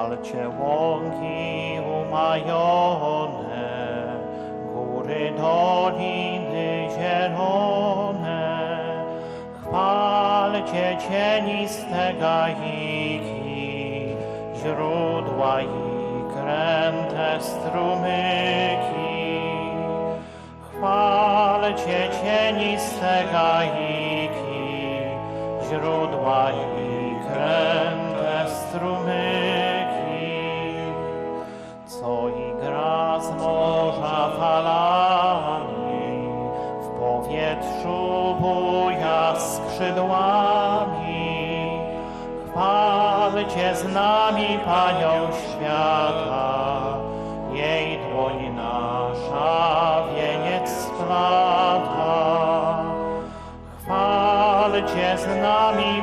Chwalcie łąki umajone, góry, doliny zielone. Chwalcie cieniste gajiki, źródła i kręte strumyki. Chwalcie cieniste gajiki, źródła i kręte strumyki, falami, w powietrzu buja skrzydłami. Chwalcie z nami Panią świata, jej dłoń nasza wieniec splata. Chwalcie z nami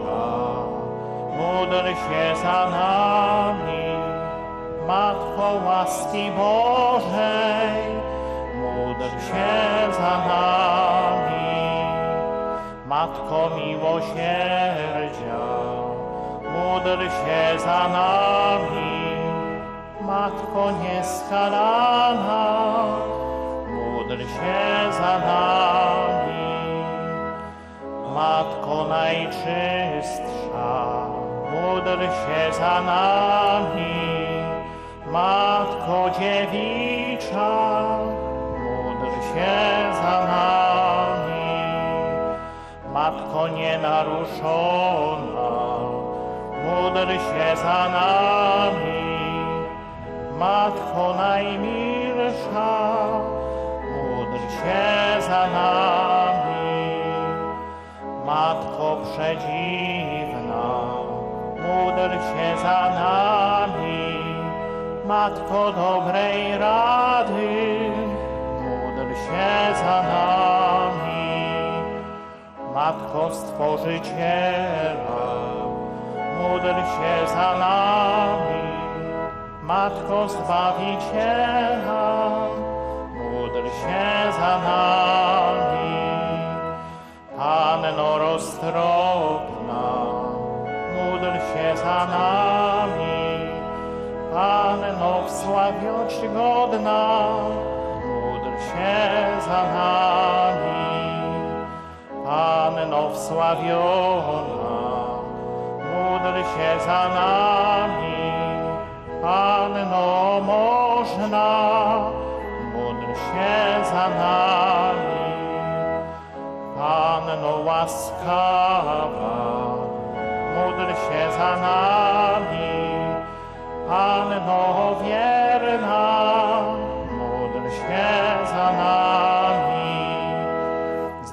módl się za nami. Matko łaski Bożej, módl się za nami. Matko miłosierdzia, módl się za nami. Matko nieskalana, módl się za nami. Matko najczystsza, módl się za nami. Matko dziewicza, módl się za nami. Matko nienaruszona, módl się za nami. Matko najmilsza, módl się za nami. Matko przedziwna, módl się za nami. Matko dobrej rady, módl się za nami. Matko Stworzyciela, módl się za nami. Matko Zbawiciela,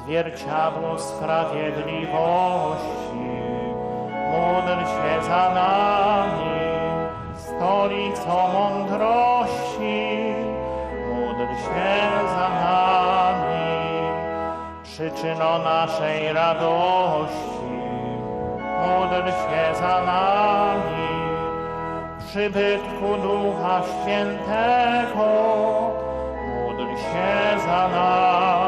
Zwierciadło sprawiedliwości, módl się za nami. Stolicą mądrości, módl się za nami. Przyczyną naszej radości, módl się za nami. przybytku Ducha Świętego, módl się za nami.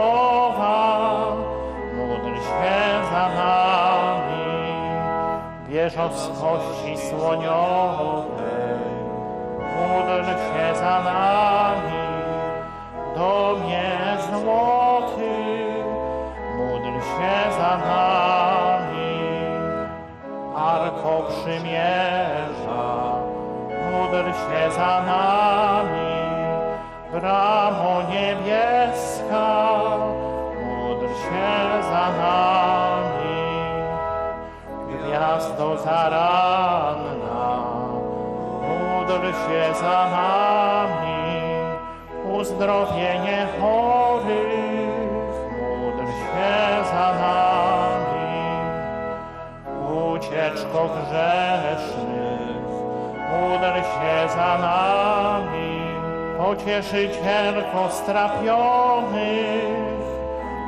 Z kości słoniowej, módl się za nami. Domie złoty, módl się za nami. Arko Przymierza, módl się za nami. Bramo niebieska, Gwiazdo zaranna, módl się za nami. Uzdrowienie chorych, módl się za nami. Ucieczko grzesznych, módl się za nami. Pocieszycielko strapionych,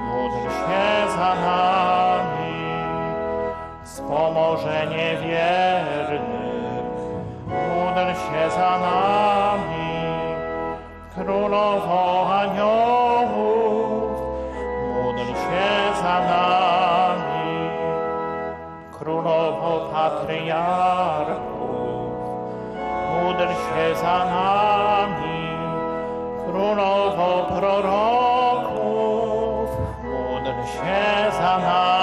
módl się za nami. Wspomożenie wiernych, módl się za nami. Królowo aniołów, módl się za nami. Królowo patriarchów, módl się za nami. Królowo proroków, módl się za nami.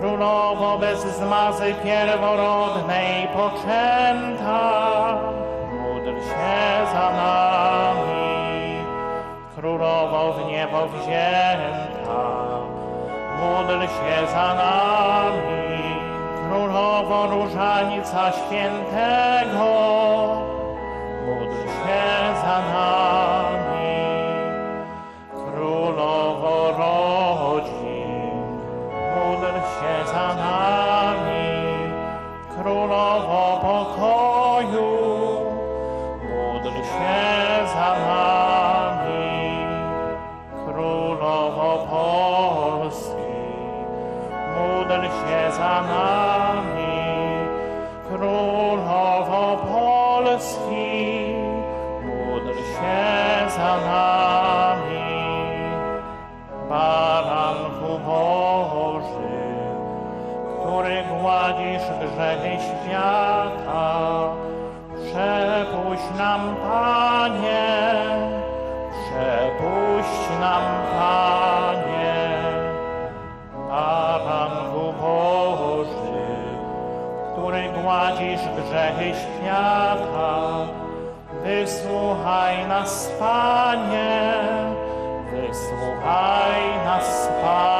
Królowo bez zmazy pierworodnej poczęta, módl się za nami. Królowo w niebo wzięta, módl się za nami. Królowo różańca świętego, módl się za nami. Gładzisz grzechy świata, przepuść nam, Panie, przepuść nam, Panie. Baranku Boży, który gładzisz grzechy świata, wysłuchaj nas, Panie, wysłuchaj nas, Panie.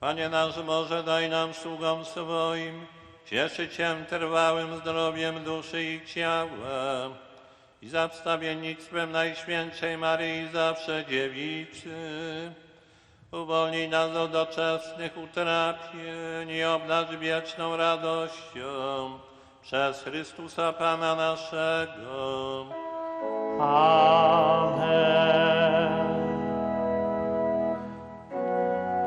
Panie nasz Boże, daj nam sługom swoim cieszyć się trwałym zdrowiem duszy i ciała i za wstawiennictwem Najświętszej Maryi zawsze Dziewicy Uwolnij nas od doczesnych utrapień i obdarz wieczną radością przez Chrystusa Pana naszego. Amen.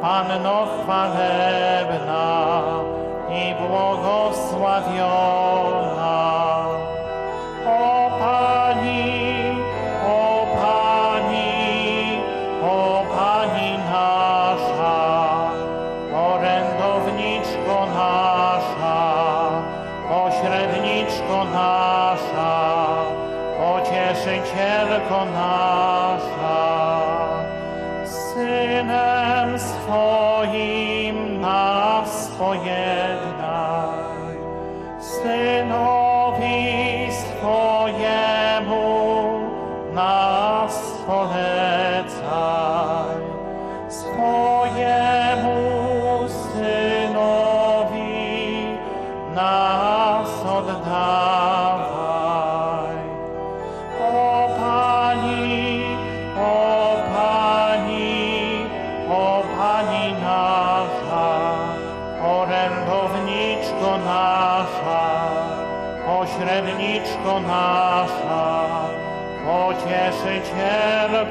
Panno chwalebna i błogosławiona. O Pani, o Pani, o Pani nasza, orędowniczko nasza, pośredniczko nasza, pocieszycielko nasza. Synem swoim nas pojednaj,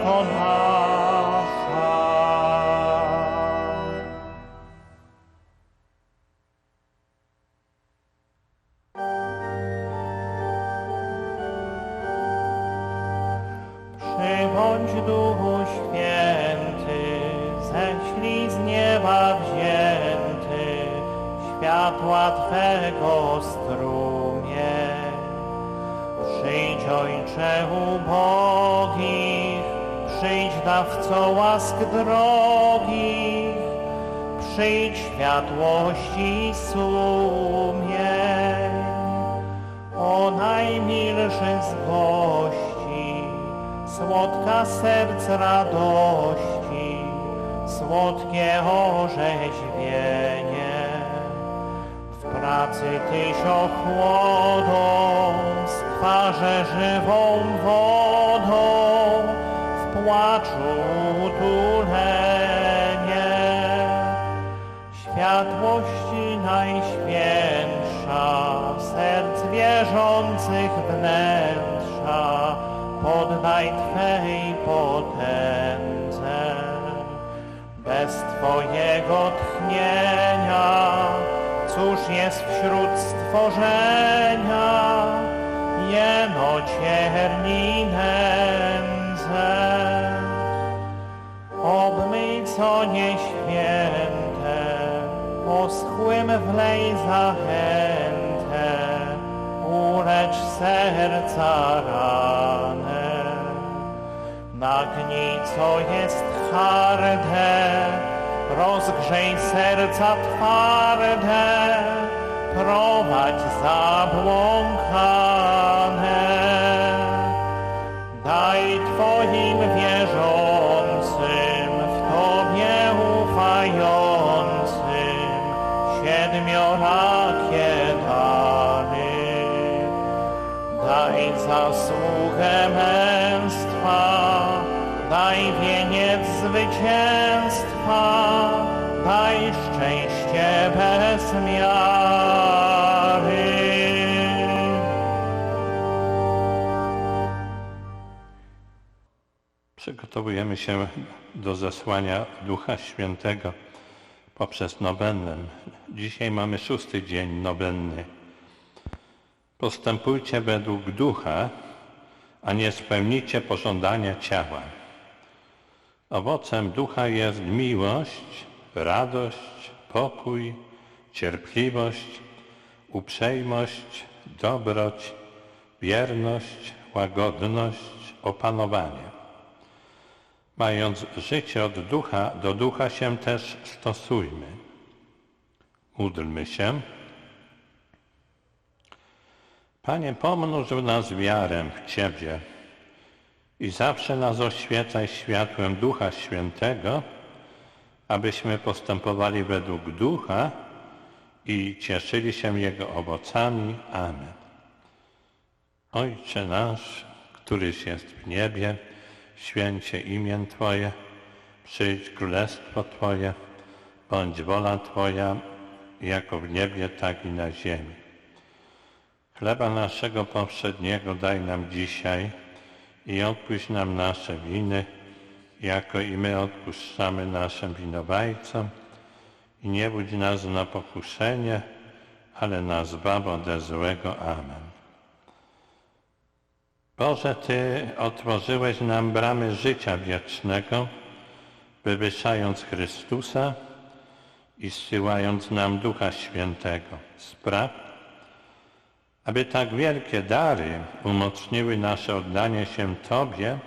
pocieszycielko W pracy tyś ochłodą, skwarze żywą wodą, w płaczu utulenie. Światłości najświętsza, serc wierzących wnętrza, poddaj Twej potędze. Bez Twojego tchnienia, cóż jest wśród stworzenia, jeno cierni nędzę. Obmyj co nieświęte, oschłym wlej zachętę, ulecz serca ranę. Nagnij co jest harde, rozgrzej serca twarde, prowadź zabłąkane. Daj Twoim wierzącym, w Tobie ufającym, siedmiorakie dary. Daj zasługę męstwa, daj wieniec zwycięstwa, Przygotowujemy się do zesłania Ducha Świętego poprzez nobennę. Dzisiaj mamy szósty dzień nobenny. Postępujcie według ducha, a nie spełnicie pożądania ciała. Owocem ducha jest miłość, radość, pokój, cierpliwość, uprzejmość, dobroć, wierność, łagodność, opanowanie. Mając życie od ducha, do ducha się też stosujmy. Módlmy się. Panie, pomnóż w nas wiarę w Ciebie i zawsze nas oświecaj światłem Ducha Świętego, abyśmy postępowali według Ducha i cieszyli się Jego owocami. Amen. Ojcze nasz, któryś jest w niebie, święcie imię Twoje, przyjdź królestwo Twoje, bądź wola Twoja, jako w niebie, tak i na ziemi. Chleba naszego powszedniego daj nam dzisiaj i odpuść nam nasze winy, jako i my odpuszczamy naszym winowajcom. I nie budź nas na pokuszenie, ale nas zbaw ode złego. Amen. Boże, Ty otworzyłeś nam bramy życia wiecznego, wywyższając Chrystusa i zsyłając nam Ducha Świętego. Spraw, aby tak wielkie dary umocniły nasze oddanie się Tobie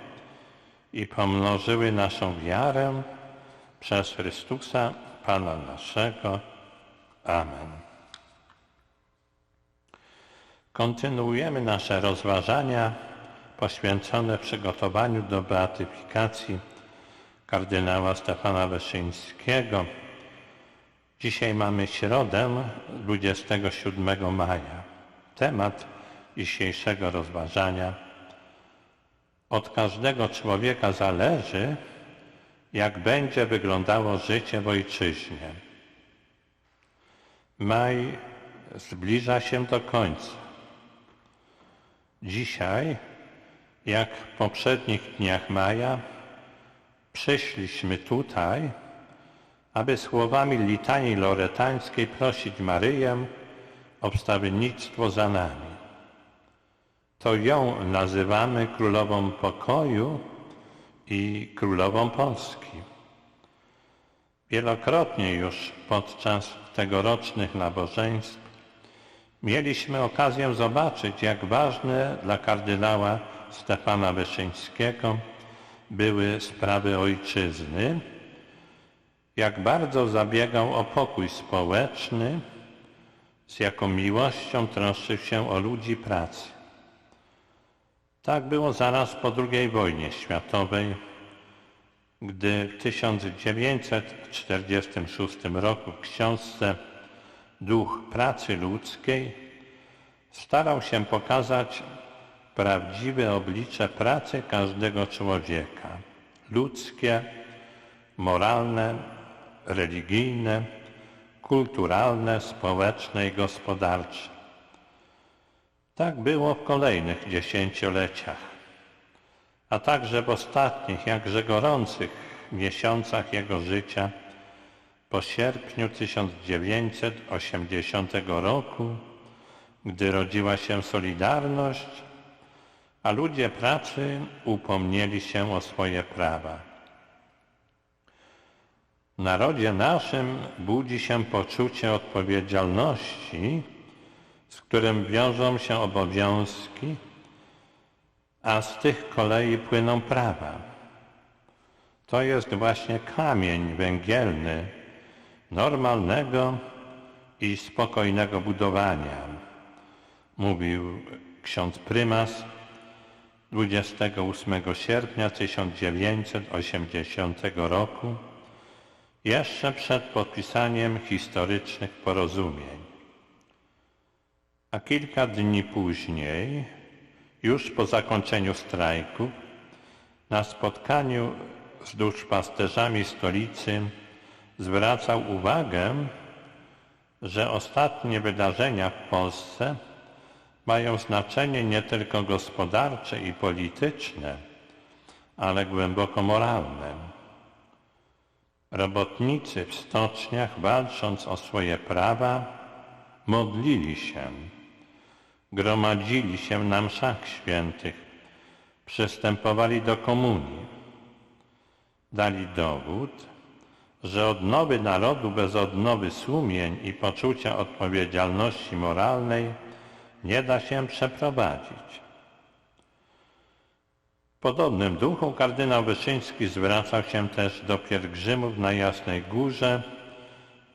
i pomnożyły naszą wiarę przez Chrystusa, Pana naszego. Amen. Kontynuujemy nasze rozważania poświęcone przygotowaniu do beatyfikacji kardynała Stefana Wyszyńskiego. Dzisiaj mamy środę 27 maja. Temat dzisiejszego rozważania. Od każdego człowieka zależy, jak będzie wyglądało życie w ojczyźnie. Maj zbliża się do końca. Dzisiaj, jak w poprzednich dniach maja, przyszliśmy tutaj, aby słowami litanii loretańskiej prosić Maryję o wstawiennictwo za nami. To ją nazywamy królową pokoju i królową Polski. Wielokrotnie już podczas tegorocznych nabożeństw mieliśmy okazję zobaczyć, jak ważne dla kardynała Stefana Wyszyńskiego były sprawy ojczyzny, jak bardzo zabiegał o pokój społeczny, z jaką miłością troszczył się o ludzi pracy. Tak było zaraz po II wojnie światowej, gdy w 1946 roku w książce Duch pracy ludzkiej starał się pokazać prawdziwe oblicze pracy każdego człowieka. Ludzkie, moralne, religijne, kulturalne, społeczne i gospodarcze. Tak było w kolejnych dziesięcioleciach, a także w ostatnich, jakże gorących miesiącach jego życia po sierpniu 1980 roku, gdy rodziła się Solidarność, a ludzie pracy upomnieli się o swoje prawa. W narodzie naszym budzi się poczucie odpowiedzialności, z którym wiążą się obowiązki, a z tych kolei płyną prawa. To jest właśnie kamień węgielny normalnego i spokojnego budowania, mówił ksiądz prymas 28 sierpnia 1980 roku, jeszcze przed podpisaniem historycznych porozumień. A kilka dni później, już po zakończeniu strajku, na spotkaniu z duszpasterzami stolicy zwracał uwagę, że ostatnie wydarzenia w Polsce mają znaczenie nie tylko gospodarcze i polityczne, ale głęboko moralne. Robotnicy w stoczniach, walcząc o swoje prawa, modlili się, gromadzili się na mszach świętych, przystępowali do komunii. Dali dowód, że odnowy narodu bez odnowy sumień i poczucia odpowiedzialności moralnej nie da się przeprowadzić. podobnym duchu kardynał Wyszyński zwracał się też do pielgrzymów na Jasnej Górze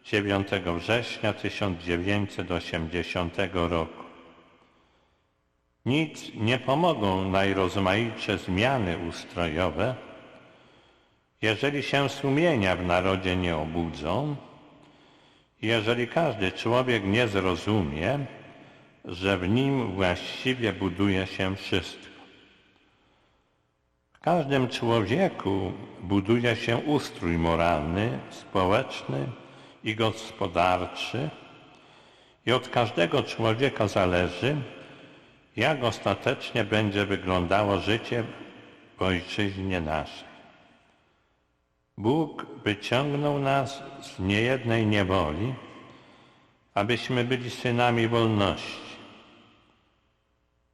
9 września 1980 roku. Nic nie pomogą najrozmaitsze zmiany ustrojowe, jeżeli się sumienia w narodzie nie obudzą, jeżeli każdy człowiek nie zrozumie, że w nim właściwie buduje się wszystko. W każdym człowieku buduje się ustrój moralny, społeczny i gospodarczy i od każdego człowieka zależy, jak ostatecznie będzie wyglądało życie w ojczyźnie naszej. Bóg wyciągnął nas z niejednej niewoli, abyśmy byli synami wolności.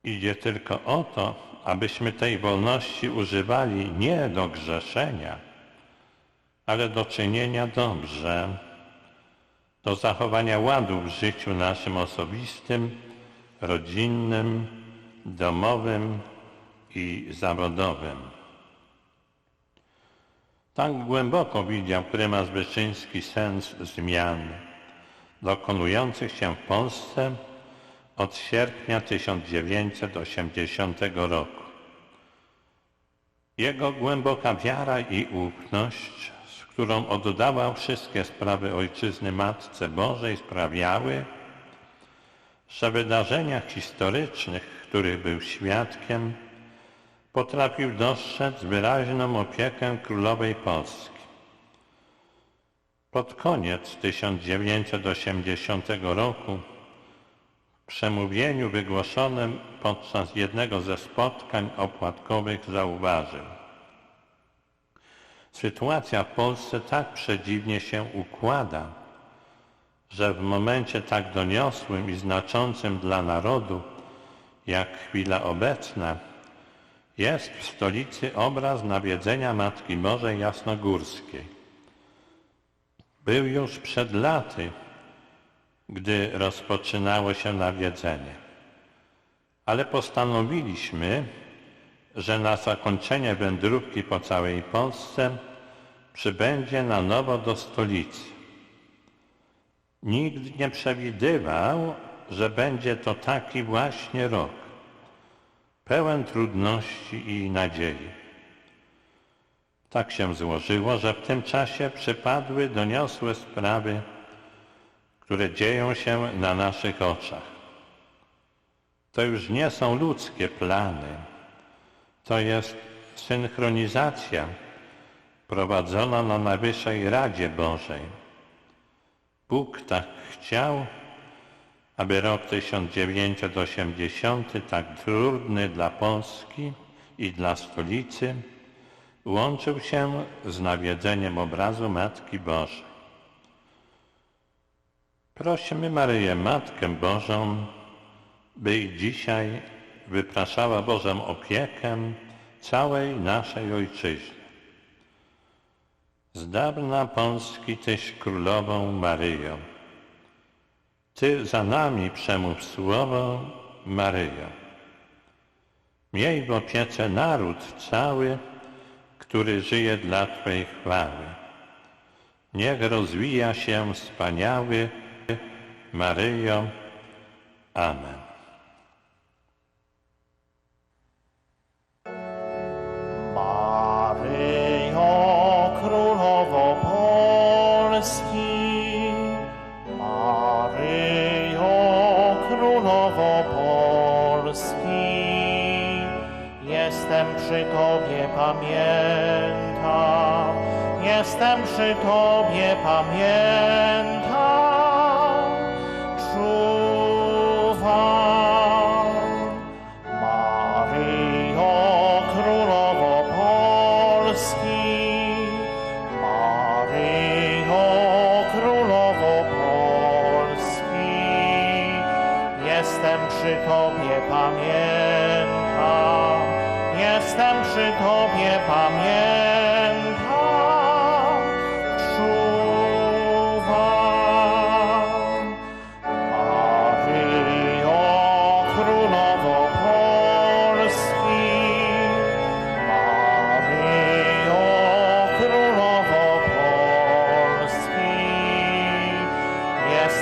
Idzie tylko o to, abyśmy tej wolności używali nie do grzeszenia, ale do czynienia dobrze, do zachowania ładu w życiu naszym osobistym, rodzinnym, domowym i zawodowym. Tak głęboko widział prymas Wyszyński sens zmian dokonujących się w Polsce od sierpnia 1980 roku. Jego głęboka wiara i ufność, z którą oddawał wszystkie sprawy Ojczyzny Matce Bożej, sprawiały, że w wydarzeniach historycznych, których był świadkiem, potrafił dostrzec wyraźną opiekę królowej Polski. Pod koniec 1980 roku przemówieniu wygłoszonym podczas jednego ze spotkań opłatkowych zauważył. Sytuacja w Polsce tak przedziwnie się układa, że w momencie tak doniosłym i znaczącym dla narodu, jak chwila obecna, jest w stolicy obraz nawiedzenia Matki Bożej Jasnogórskiej. Był już przed laty, gdy rozpoczynało się nawiedzenie. Ale postanowiliśmy, że na zakończenie wędrówki po całej Polsce przybędzie na nowo do stolicy. Nikt nie przewidywał, że będzie to taki właśnie rok, pełen trudności i nadziei. Tak się złożyło, że w tym czasie przypadły doniosłe sprawy, które dzieją się na naszych oczach. To już nie są ludzkie plany, to jest synchronizacja prowadzona na Najwyższej Radzie Bożej. Bóg tak chciał, aby rok 1980, tak trudny dla Polski i dla stolicy, łączył się z nawiedzeniem obrazu Matki Bożej. Prosimy Maryję Matkę Bożą, by dzisiaj wypraszała Bożą opiekę całej naszej Ojczyźnie. Z dawna Polski Tyś Królową Maryją. Ty za nami przemów słowo, Maryjo. Miej w opiece naród cały, który żyje dla Twej chwały. Niech rozwija się wspaniały Maryjo. Amen. Maryjo, Królowo Polski, Maryjo, Królowo Polski, jestem przy Tobie, pamiętam, jestem przy Tobie, pamiętam,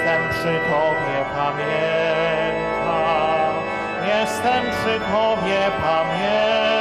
Jestem przy Tobie, pamiętam. Jestem przy Tobie, pamiętam.